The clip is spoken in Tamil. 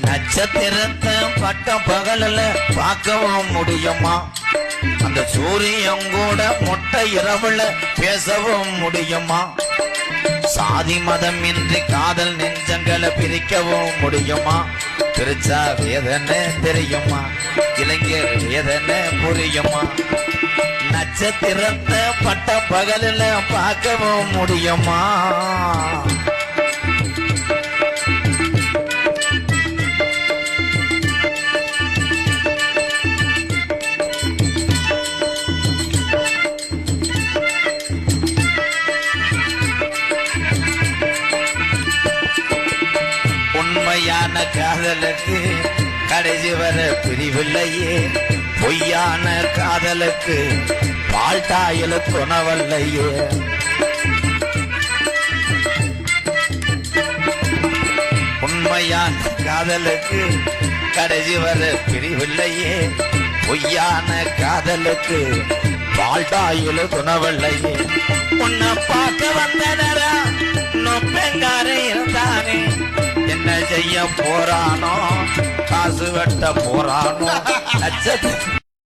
நட்சத்திரத்தை பட்ட பகலில் பார்க்கவும் முடியுமா? அந்த சூரியன் கூட மொட்டை இரவுல பேசவும் முடியுமா? சாதி மதம் இன்றி காதல் நெஞ்சங்களை பிரிக்கவும் முடியுமா? பிரிச்சா வேதனை தெரியுமா? இளைஞர் வேதனை புரியுமா? நட்சத்திரத்தை பட்ட பகலில் பார்க்கவும் முடியுமா? உண்மையான காதலுக்கு கடைசி வர பிரிவில்லையே. பொய்யான காதலுக்கு பால்டாயில துணவல்லையே. உண்மையான காதலுக்கு கடைசி வர பிரிவில்லையே. பொய்யான காதலுக்கு பால்டாயில துணவல்லையே. உன்னை பார்க்க வந்த செய்ய போறானோ? காசு வெட்ட போறானோ?